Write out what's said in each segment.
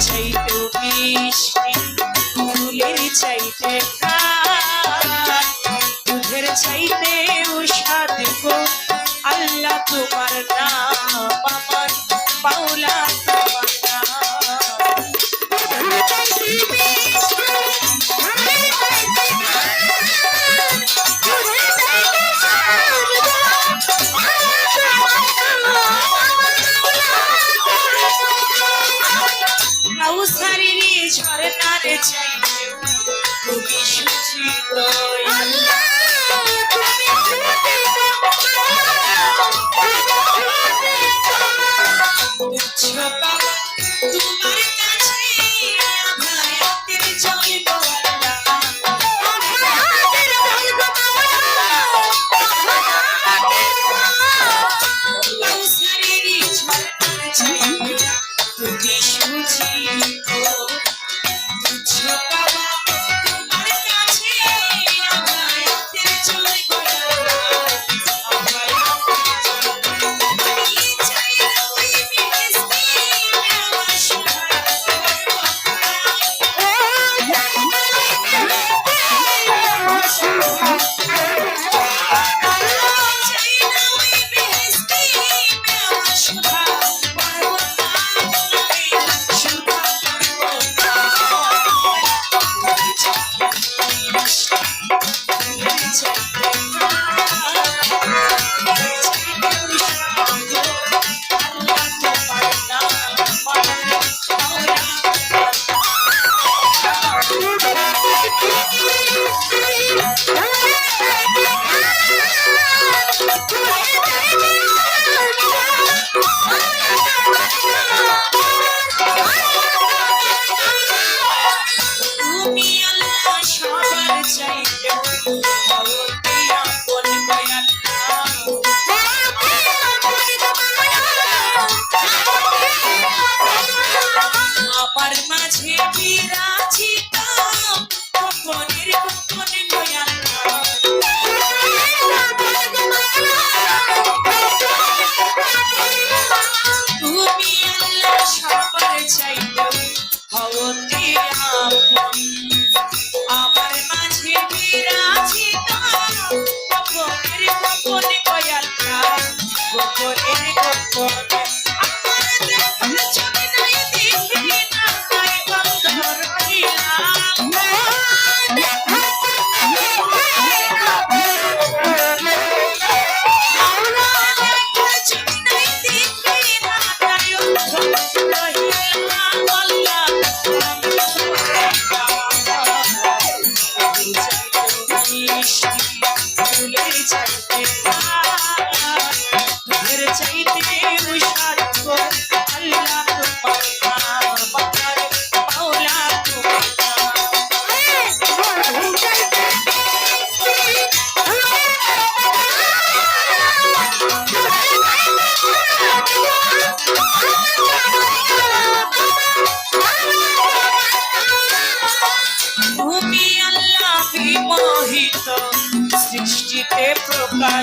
সেই তো মিষ্টি ফুলের চাইতে দুধের চাইতে ও সাধ আল্লাহ তোমার Chúng. Thank you.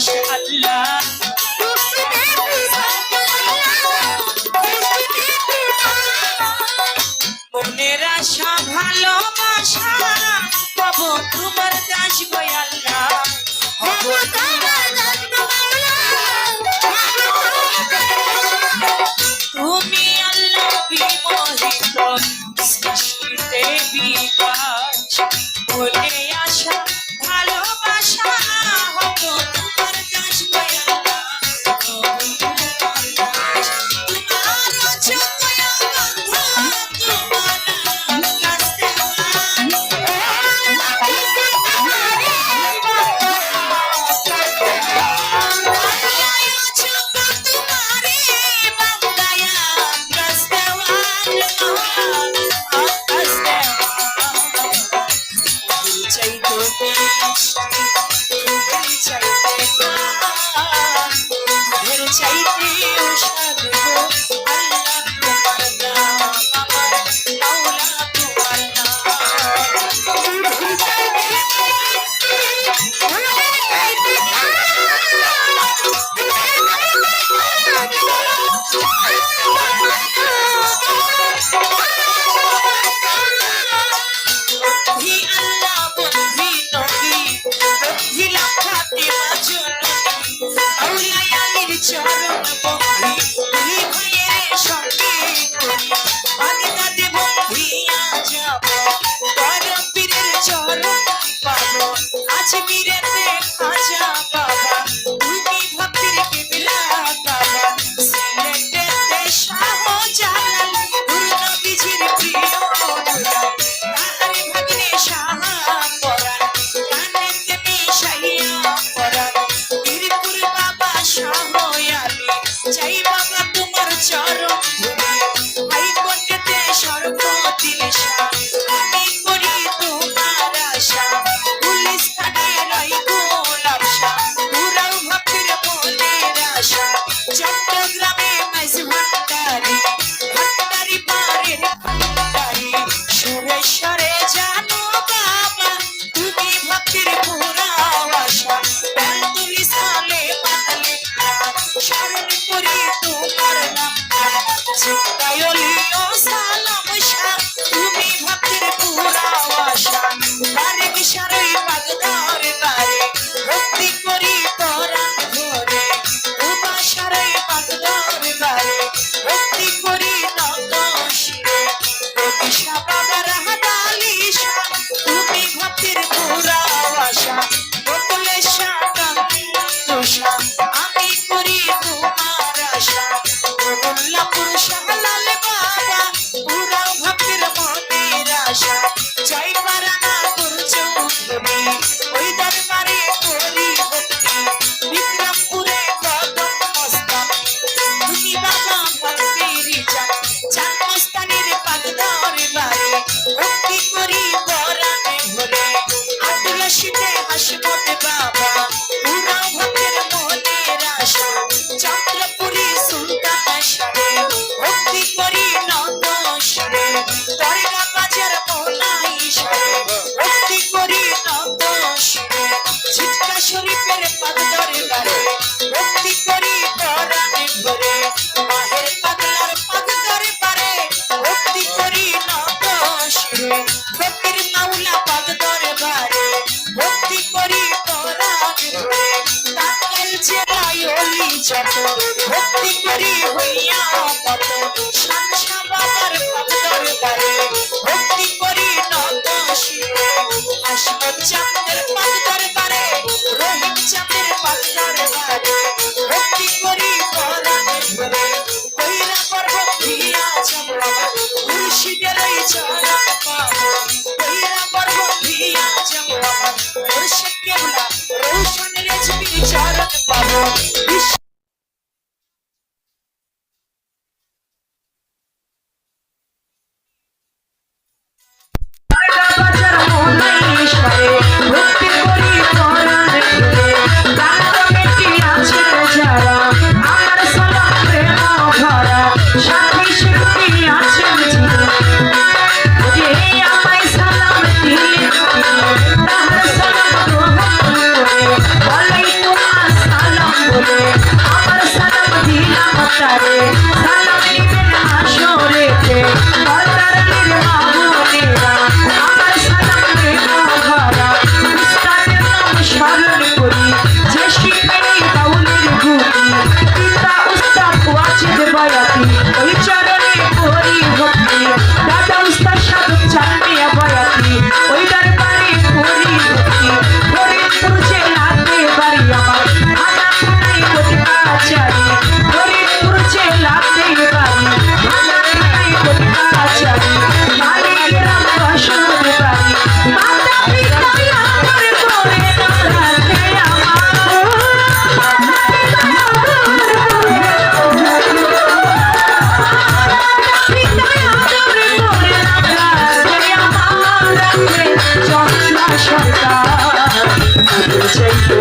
মাসে আল্লাহ। মনের আশা ভালোবাসা পাবো তোমার দাস গয়াল্লা তোমার প্রিয় সাধু Shut আসব বাবা যত ভক্তি করি হইয়া কত সাঞ্চা বাবার ভক্তর বারে ভক্তি করি নত শিবে আসব চাঁদের পাতর বারে রহিম চাঁদের পাতর বারে ভক্তি করি পরাণে ধরে কইরা পর্ব ভিয়া যাবরা মুর্শিদের এই চরা পাবো কইরা পর্ব ভিয়া যাবরা মুর্শিদ কেবলা রোশন রেজবি চরণ পাবো। straight